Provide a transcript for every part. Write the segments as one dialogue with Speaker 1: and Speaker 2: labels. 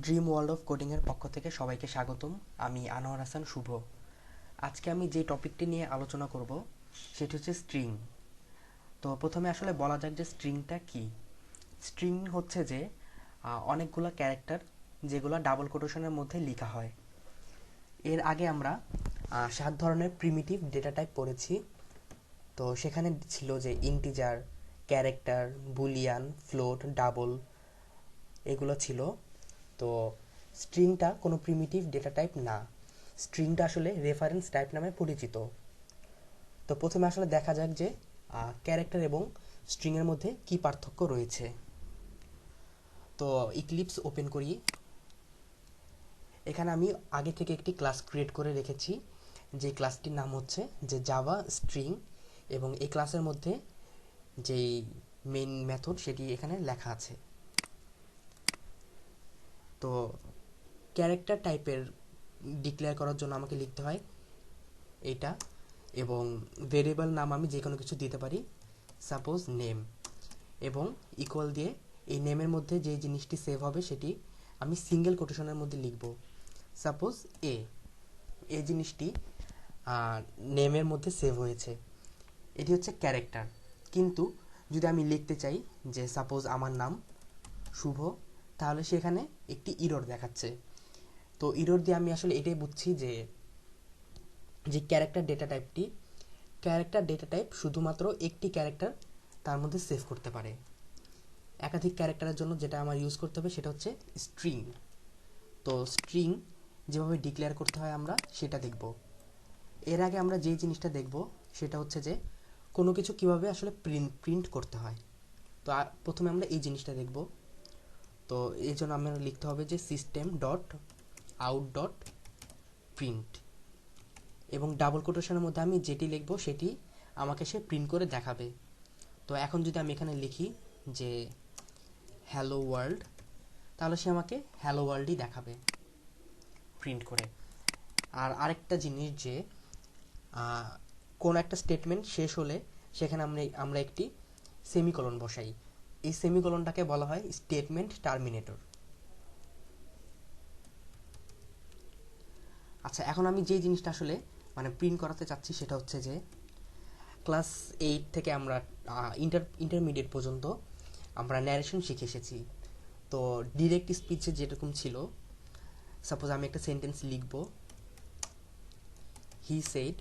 Speaker 1: Dream world of কোডিংয়ের পক্ষ থেকে সবাইকে স্বাগতম। আমি আনোয়ার হাসান, শুভ। আজকে আমি যে টপিকটি নিয়ে আলোচনা করব, সেটি হচ্ছে স্ট্রিং তো প্রথমে আসলে বলা যাক যে স্ট্রিংটা কি। স্ট্রিং হচ্ছে যে অনেকগুলো ক্যারেক্টার যেগুলো ডাবল কোটেশনের মধ্যে লেখা হয়। এর আগে আমরা সাত ধরনের প্রিমিটিভ ডেটা টাইপ পড়েছি। তো সেখানে ছিল যে integer character boolean float double এগুলো ছিল। তো স্ট্রিংটা কোনো প্রিমিটিভ ডেটা টাইপ না। স্ট্রিংটা আসলে রেফারেন্স টাইপ নামে পরিচিত। তো প্রথমে আসলে দেখা যাক যে ক্যারেক্টার এবং স্ট্রিংয়ের মধ্যে কি পার্থক্য রয়েছে। তো ইক্লিপস ওপেন করি। এখানে আমি আগে থেকে একটি ক্লাস ক্রিয়েট করে রেখেছি। যে ক্লাসটির নাম হচ্ছে যে জাভা স্ট্রিং এবং এই ক্লাসের মধ্যে যেই মেইন মেথড সেটি এখানে লেখা আছে। তো ক্যারেক্টার টাইপের ডিক্লেয়ার করার জন্য আমাকে লিখতে হয়। এটা এবং ভেরিয়েবল নাম আমি যে কোনো কিছু দিতে পারি। সাপোজ নেম এবং ইকুয়াল দিয়ে এই নেমের মধ্যে যে জিনিসটি সেভ হবে সেটি আমি সিঙ্গেল কোটেশনের মধ্যে লিখব। সাপোজ এ এই জিনিসটি নেমের মধ্যে সেভ হয়েছে। এটি হচ্ছে ক্যারেক্টার কিন্তু যদি আমি লিখতে চাই যে সাপোজ আমার নাম শুভ তাহলে সেখানে একটি ইরোর দেখাচ্ছে। তো ইরোর দিয়ে আমি আসলে এটাই বুঝছি যে যে ক্যারেক্টার ডেটা টাইপটি ক্যারেক্টার ডেটা টাইপ শুধুমাত্র একটি ক্যারেক্টার তার মধ্যে সেভ করতে পারে। একাধিক ক্যারেক্টারের জন্য যেটা আমার ইউজ করতে হবে সেটা হচ্ছে স্ট্রিং তো স্ট্রিং যেভাবে ডিক্লেয়ার করতে হয় আমরা সেটা দেখব। এর আগে আমরা যে জিনিসটা দেখব সেটা হচ্ছে যে, কোনো কিছু কীভাবে আসলে প্রিন্ট প্রিন্ট করতে হয়। তো প্রথমে আমরা এই জিনিসটা দেখব। তো এই জন্য আমরা লিখতে হবে যে system dot out dot print এবং ডাবল কোটেশনের মধ্যে আমি যেটি লিখব সেটি আমাকে সে প্রিন্ট করে দেখাবে। তো এখন যদি আমি এখানে লিখি যে হ্যালো ওয়ার্ল্ড তাহলে সে আমাকে হ্যালো ওয়ার্ল্ডই দেখাবে প্রিন্ট করে। আর আরেকটা জিনিস যে কোন একটা স্টেটমেন্ট শেষ হলে সেখানে আমরা আমরা একটি সেমিকলন বসাই। এই সেমিকোলনটাকে বলা হয় স্টেটমেন্ট টার্মিনেটর। আচ্ছা এখন আমি যে জিনিসটা আসলে মানে প্রিন্ট করাতে চাচ্ছি সেটা হচ্ছে যে ক্লাস এইট থেকে আমরা ইন্টার ইন্টারমিডিয়েট পর্যন্ত আমরা ন্যারেশন শিখে এসেছি। তো ডিরেক্ট স্পিচে যেরকম ছিল সাপোজ আমি একটা সেন্টেন্স লিখব। He said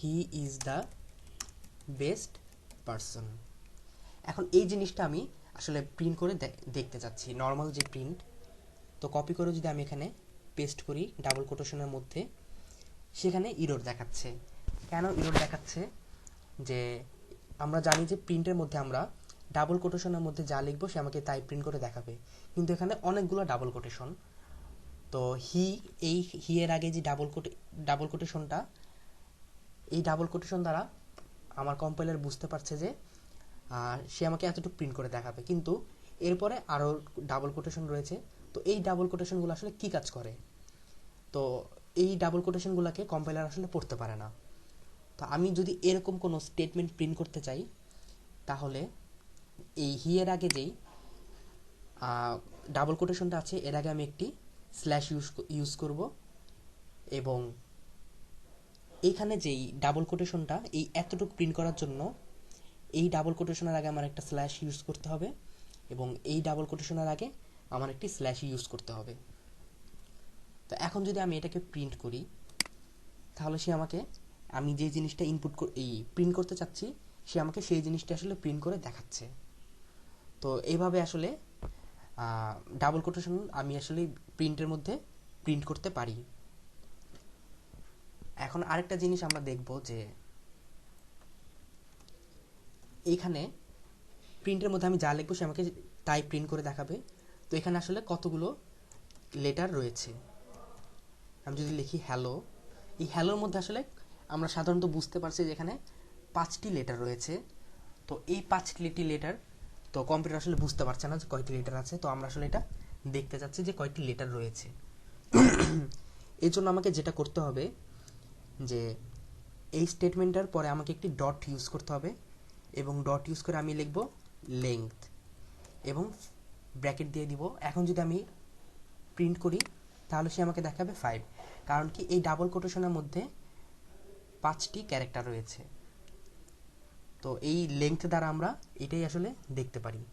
Speaker 1: he is the best person এখন এই জিনিসটা আমি আসলে প্রিন্ট করে দেখতে চাচ্ছি নর্মাল যে প্রিন্ট তো কপি করে যদি আমি এখানে পেস্ট করি ডাবল কোটেশনের মধ্যে, সেখানে ইরোর দেখাচ্ছে। কেন ইরোর দেখাচ্ছে? যে আমরা জানি যে প্রিন্টের মধ্যে আমরা ডাবল কোটেশনের মধ্যে যা লিখব, সে আমাকে তাই প্রিন্ট করে দেখাবে। কিন্তু এখানে অনেকগুলো ডাবল কোটেশন তো হি এই হি এর আগে যে ডাবল কোটে ডাবল কোটেশনটা এই ডাবল কোটেশন দ্বারা আমার কম্পাইলার বুঝতে পারছে যে সে আমাকে এতটুকু প্রিন্ট করে দেখাবে। কিন্তু এরপরে আরও ডাবল কোটেশন রয়েছে। তো এই ডাবল কোটেশনগুলো আসলে কি কাজ করে? তো এই ডাবল কোটেশনগুলোকে কম্পাইলার আসলে পড়তে পারে না। তো আমি যদি এরকম কোনো স্টেটমেন্ট প্রিন্ট করতে চাই, তাহলে এই হিয়ের আগে যেই ডাবল কোটেশনটা আছে, এর আগে আমি একটি স্ল্যাশ ইউজ ইউজ করব এবং এইখানে যেই ডাবল কোটেশনটা এই এতটুকু প্রিন্ট করার জন্য এই ডাবল কোটেশনের আগে আমার একটা স্ল্যাশ ইউজ করতে হবে এবং এই ডাবল কোটেশনের আগে আমার একটি স্ল্যাশ ইউজ করতে হবে। তো এখন যদি আমি এটাকে প্রিন্ট করি, তাহলে সে আমাকে, আমি যে জিনিসটা ইনপুট এই প্রিন্ট করতে চাচ্ছি, সে আমাকে সেই জিনিসটা আসলে প্রিন্ট করে দেখাচ্ছে। তো এইভাবে আসলে ডাবল কোটেশন আমি আসলে প্রিন্টের মধ্যে প্রিন্ট করতে পারি। এখন আরেকটা জিনিস আমরা দেখব যে এইখানে প্রিন্টের মধ্যে আমি যা লিখব সে আমাকে তাই প্রিন্ট করে দেখাবে। তো এখানে আসলে কতগুলো লেটার রয়েছে? আমি যদি লিখি হ্যালো এই হ্যালোর মধ্যে আসলে আমরা সাধারণত বুঝতে পারছি যে এখানে পাঁচটি লেটার রয়েছে। তো এই পাঁচটি লেটার, তো কম্পিউটার আসলে বুঝতে পারছে না যে কয়টি লেটার আছে। তো আমরা আসলে এটা দেখতে চাচ্ছি যে কয়টি লেটার রয়েছে। এর জন্য আমাকে যেটা করতে হবে যে এই স্টেটমেন্টটার পরে আমাকে একটি ডট ইউজ করতে হবে এবং ডট ইউজ করে আমি লিখব লেংথ এবং ব্র্যাকেট দিয়ে দিব। এখন যদি আমি প্রিন্ট করি, তাহলে সে আমাকে দেখাবে ফাইভ কারণ কি এই ডাবল কোটেশনের মধ্যে পাঁচটি ক্যারেক্টার রয়েছে। তো এই লেংথ দ্বারা আমরা এটাই আসলে দেখতে পারি।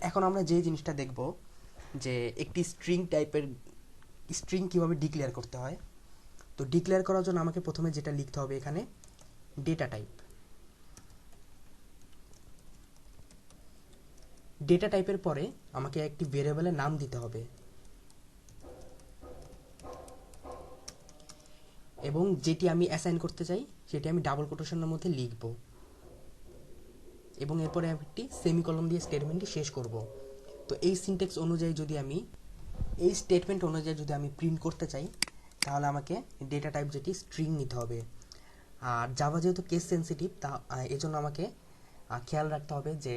Speaker 1: এখন আমরা যে জিনিসটা দেখব, যে একটি স্ট্রিং টাইপের স্ট্রিং কীভাবে ডিক্লেয়ার করতে হয়? তো ডিক্লেয়ার করার জন্য আমাকে প্রথমে যেটা লিখতে হবে এখানে ডেটা টাইপ ডেটা টাইপের পরে আমাকে একটি ভেরিয়েবলের নাম দিতে হবে। এবং যেটি আমি অ্যাসাইন করতে চাই, সেটি আমি ডাবল কোটেশনের মধ্যে লিখব। এবং এরপরে একটি সেমিকলন দিয়ে স্টেটমেন্টটি শেষ করব। তো এই সিনটেক্স অনুযায়ী যদি আমি এই স্টেটমেন্ট অনুযায়ী যদি আমি প্রিন্ট করতে চাই, তাহলে আমাকে ডেটা টাইপ যেটি স্ট্রিং নিতে হবে। আর জাভা যেহেতু কেস সেন্সিটিভ তা এজন্য আমাকে খেয়াল রাখতে হবে যে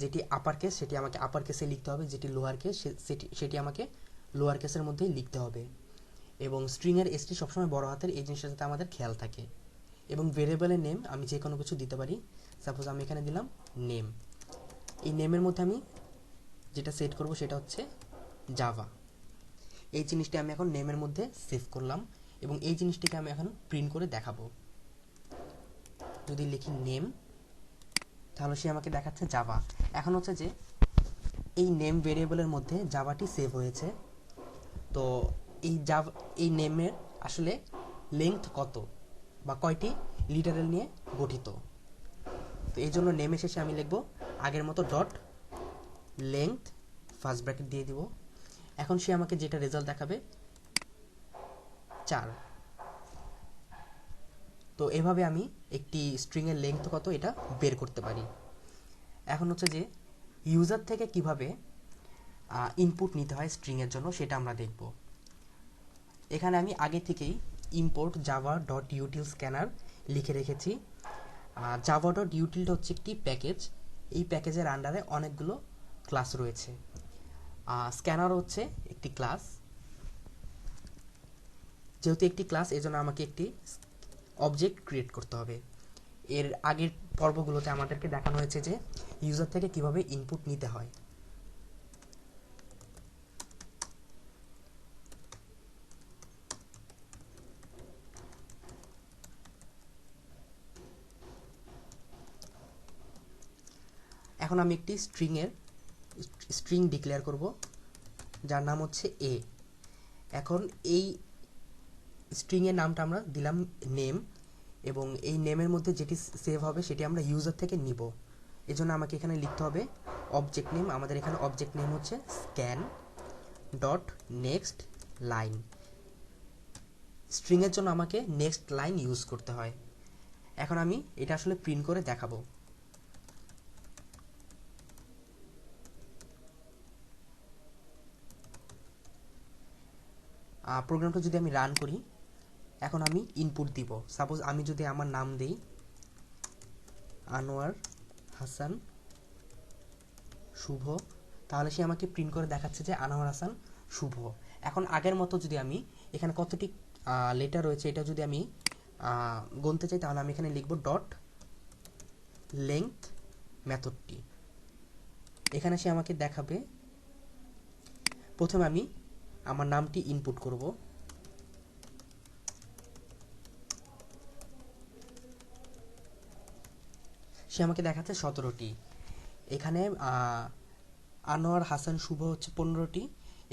Speaker 1: যেটি আপার কেস সেটি আমাকে আপার কেসে লিখতে হবে। যেটি লোয়ার কেস সেটি সেটি আমাকে লোয়ার কেসের মধ্যেই লিখতে হবে। এবং স্ট্রিংয়ের এসটি সবসময় বড় হাতের, এই জিনিসটা যাতে আমাদের খেয়াল থাকে। এবং ভেরিয়েবলের নেম আমি যে কোনো কিছু দিতে পারি। সাপোজ আমি এখানে দিলাম নেম এই নেমের মধ্যে আমি যেটা সেট করব সেটা হচ্ছে জাভা এই জিনিসটি আমি এখন নেমের মধ্যে সেভ করলাম এবং এই জিনিসটিকে আমি এখন প্রিন্ট করে দেখাবো। যদি লিখি নেম তাহলে সে আমাকে দেখাচ্ছে জাভা এখন হচ্ছে যে, এই নেম ভেরিয়েবলের মধ্যে জাভাটি সেভ হয়েছে। তো এই জাভ এই নেমের আসলে লেংথ কত বা কয়টি লিটারেল নিয়ে গঠিত? তো এই জন্য নেমে শেষে আমি লিখব আগের মতো ডট লেংথ ফার্স্ট ব্র্যাকেট দিয়ে দিব। এখন সে আমাকে যেটা রেজাল্ট দেখাবে, চার। তো এভাবে আমি একটি স্ট্রিংয়ের লেংথ কত এটা বের করতে পারি। এখন হচ্ছে যে ইউজার থেকে কীভাবে ইনপুট নিতে হয় স্ট্রিংয়ের জন্য সেটা আমরা দেখব। এখানে আমি আগে থেকেই import Java dot util scanner লিখে রেখেছি। জাভা ডট ইউটিলটা হচ্ছে একটি প্যাকেজ এই প্যাকেজের আন্ডারে অনেকগুলো ক্লাস রয়েছে। স্ক্যানার হচ্ছে একটি ক্লাস যেহেতু একটি ক্লাস এজন্য আমাকে একটি অবজেক্ট ক্রিয়েট করতে হবে। এর আগের পর্বগুলোতে আমাদেরকে দেখানো হয়েছে যে ইউজার থেকে কীভাবে ইনপুট নিতে হয়। এখন আমি একটি স্ট্রিংয়ের স্ট্রিং ডিক্লেয়ার করব, যার নাম হচ্ছে এ এখন এই স্ট্রিংয়ের নামটা আমরা দিলাম নেম এবং এই নেমের মধ্যে যেটি সেভ হবে সেটি আমরা ইউজার থেকে নিব। এজন্য আমাকে এখানে লিখতে হবে অবজেক্ট নেম আমাদের এখানে অবজেক্ট নেম হচ্ছে স্ক্যান ডট নেক্সট লাইন স্ট্রিংয়ের জন্য আমাকে নেক্সট লাইন ইউজ করতে হয়। এখন আমি এটা আসলে প্রিন্ট করে দেখাবো। প্রোগ্রামটা যদি আমি রান করি, এখন আমি ইনপুট দিব। সাপোজ আমি যদি আমার নাম দিই, আনোয়ার হাসান শুভ, তাহলে সে আমাকে প্রিন্ট করে দেখাচ্ছে যে আনোয়ার হাসান শুভ। এখন আগের মতো যদি আমি এখানে কতটি লেটার রয়েছে এটা যদি আমি গুনতে চাই, তাহলে আমি এখানে লিখব ডট লেংথ মেথডটি এখানে সে আমাকে দেখাবে। প্রথমে আমি আমার নামটি ইনপুট করব। সে আমাকে দেখাচ্ছে সতেরোটি। এখানে আনোয়ার হাসান শুভ হচ্ছে পনেরোটি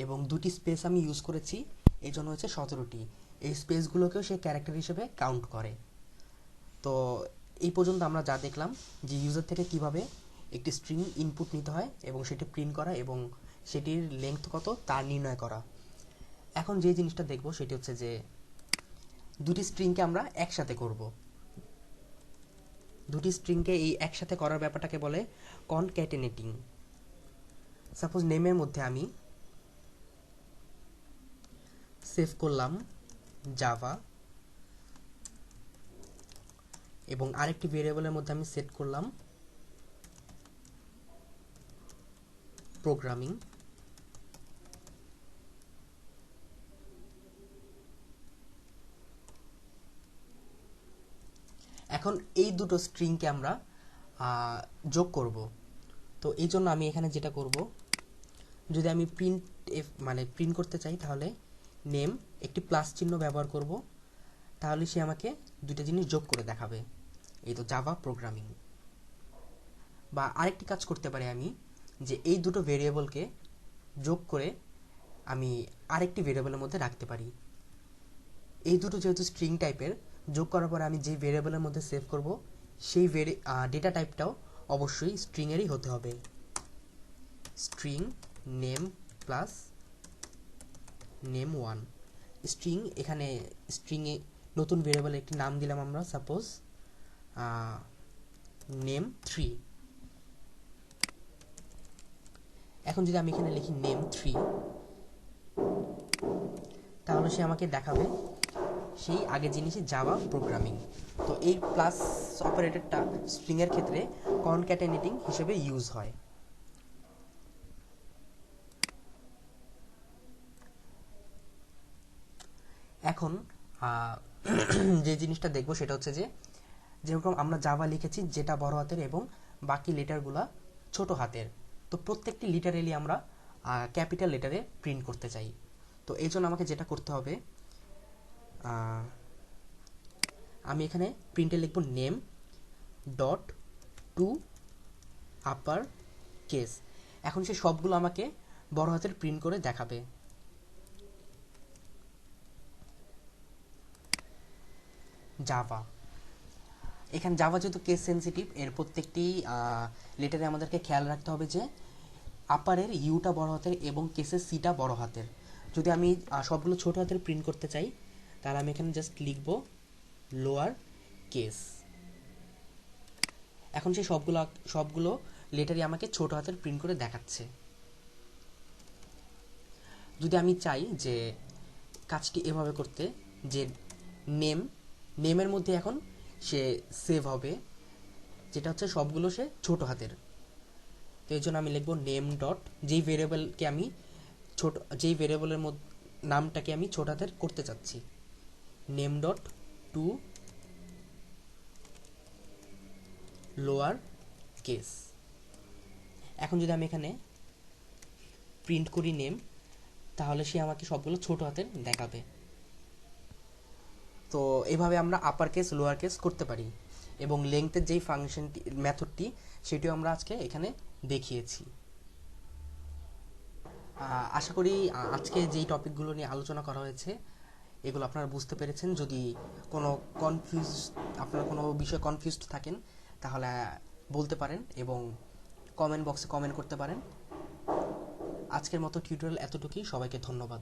Speaker 1: এবং দুটি স্পেস আমি ইউজ করেছি, এই জন্য হচ্ছে সতেরোটি। এই স্পেসগুলোকেও সে ক্যারেক্টার হিসেবে কাউন্ট করে। তো এই পর্যন্ত আমরা যা দেখলাম যে ইউজার থেকে কীভাবে একটি স্ট্রিং ইনপুট নিতে হয় এবং সেটি প্রিন্ট করা এবং সেটির লেংথ কত তা নির্ণয় করা। এখন যে জিনিসটা দেখব সেটি হচ্ছে যে দুটি স্ট্রিংকে আমরা একসাথে করব। দুটি স্ট্রিংকে এই একসাথে করার ব্যাপারটাকে বলে কনক্যাটেনেটিং সাপোজ নেমের মধ্যে আমি সেভ করলাম জাভা এবং আরেকটি ভেরিয়েবলের মধ্যে আমি সেট করলাম প্রোগ্রামিং এখন এই দুটো স্ট্রিংকে আমরা যোগ করব। তো এই জন্য আমি এখানে যেটা করব, যদি আমি প্রিন্ট মানে প্রিন্ট করতে চাই, তাহলে নেম একটি প্লাস চিহ্ন ব্যবহার করব। তাহলে সে আমাকে দুইটা জিনিস যোগ করে দেখাবে। এই তো জাভা প্রোগ্রামিং বা আরেকটি কাজ করতে পারি আমি, যে এই দুটো ভেরিয়েবলকে যোগ করে আমি আরেকটি ভেরিয়েবলের মধ্যে রাখতে পারি। এই দুটো যেহেতু স্ট্রিং টাইপের যোগ করার পরে আমি যে ভেরিয়েবলের মধ্যে সেভ করব, সেই ভেরি ডেটা টাইপটাও অবশ্যই স্ট্রিংয়েরই হতে হবে। String name plus name one string এখানে স্ট্রিংয়ে নতুন ভেরিয়েবলে একটি নাম দিলাম আমরা সাপোজ নেম থ্রি এখন যদি আমি এখানে লিখি নেম থ্রি তাহলে সে আমাকে দেখাবে সেই আগের জিনিসই জাভা প্রোগ্রামিং তো এই প্লাস অপারেটরটা স্ট্রিংয়ের ক্ষেত্রে কনক্যাটেনেটিং হিসেবে ইউজ হয়। এখন যে জিনিসটা দেখব সেটা হচ্ছে যে, যেরকম আমরা জাভা লিখেছি, যেটা বড় হাতের এবং বাকি লেটারগুলা ছোট হাতের। তো প্রত্যেকটি লিটারেলি আমরা ক্যাপিটাল লেটারে প্রিন্ট করতে চাই। তো এই জন্য আমাকে যেটা করতে হবে আমি এখানে প্রিন্টে লিখব name dot to upper case এখন সে সবগুলো আমাকে বড় হাতের প্রিন্ট করে দেখাবে। জাভা এখানে জাভা যেহেতু কেস সেন্সিটিভ এর প্রত্যেকটি লেটারে আমাদেরকে খেয়াল রাখতে হবে যে আপারের ইউটা বড় হাতের এবং কেসের সিটা বড় হাতের। যদি আমি সবগুলো ছোট হাতের প্রিন্ট করতে চাই তাহলে আমি এখানে জাস্ট লিখব লোয়ার কেস এখন সে সবগুলো সবগুলো লেটারই আমাকে ছোট হাতের প্রিন্ট করে দেখাচ্ছে। যদি আমি চাই যে কাজটি এভাবে করতে, যে নেম নেমের মধ্যে এখন সে সেভ হবে, যেটা হচ্ছে সবগুলো সে ছোট হাতের। তো এই জন্য আমি লিখব নেম ডট যেই ভেরিয়েবলকে আমি ছোট যেই ভেরিয়েবলের মধ্যে নামটাকে আমি ছোট হাতের করতে চাচ্ছি। Name dot to lower case এখন যদি আমি এখানে প্রিন্ট করি নেম তাহলে সে আমাকে সবগুলো ছোট হাতের দেখাবে। তো এভাবে আমরা আপার কেস লোয়ার কেস করতে পারি এবং লেংথের যেই ফাংশনটি মেথডটি সেটিও আমরা আজকে এখানে দেখিয়েছি। আশা করি আজকে যেই টপিকগুলো নিয়ে আলোচনা করা হয়েছে এগুলো আপনারা বুঝতে পেরেছেন। যদি কোনো কনফিউজ আপনারা কোনো বিষয়ে কনফিউজড থাকেন, তাহলে বলতে পারেন এবং কমেন্ট বক্সে কমেন্ট করতে পারেন। আজকের মতো টিউটোরিয়াল এতটুকুই। সবাইকে ধন্যবাদ।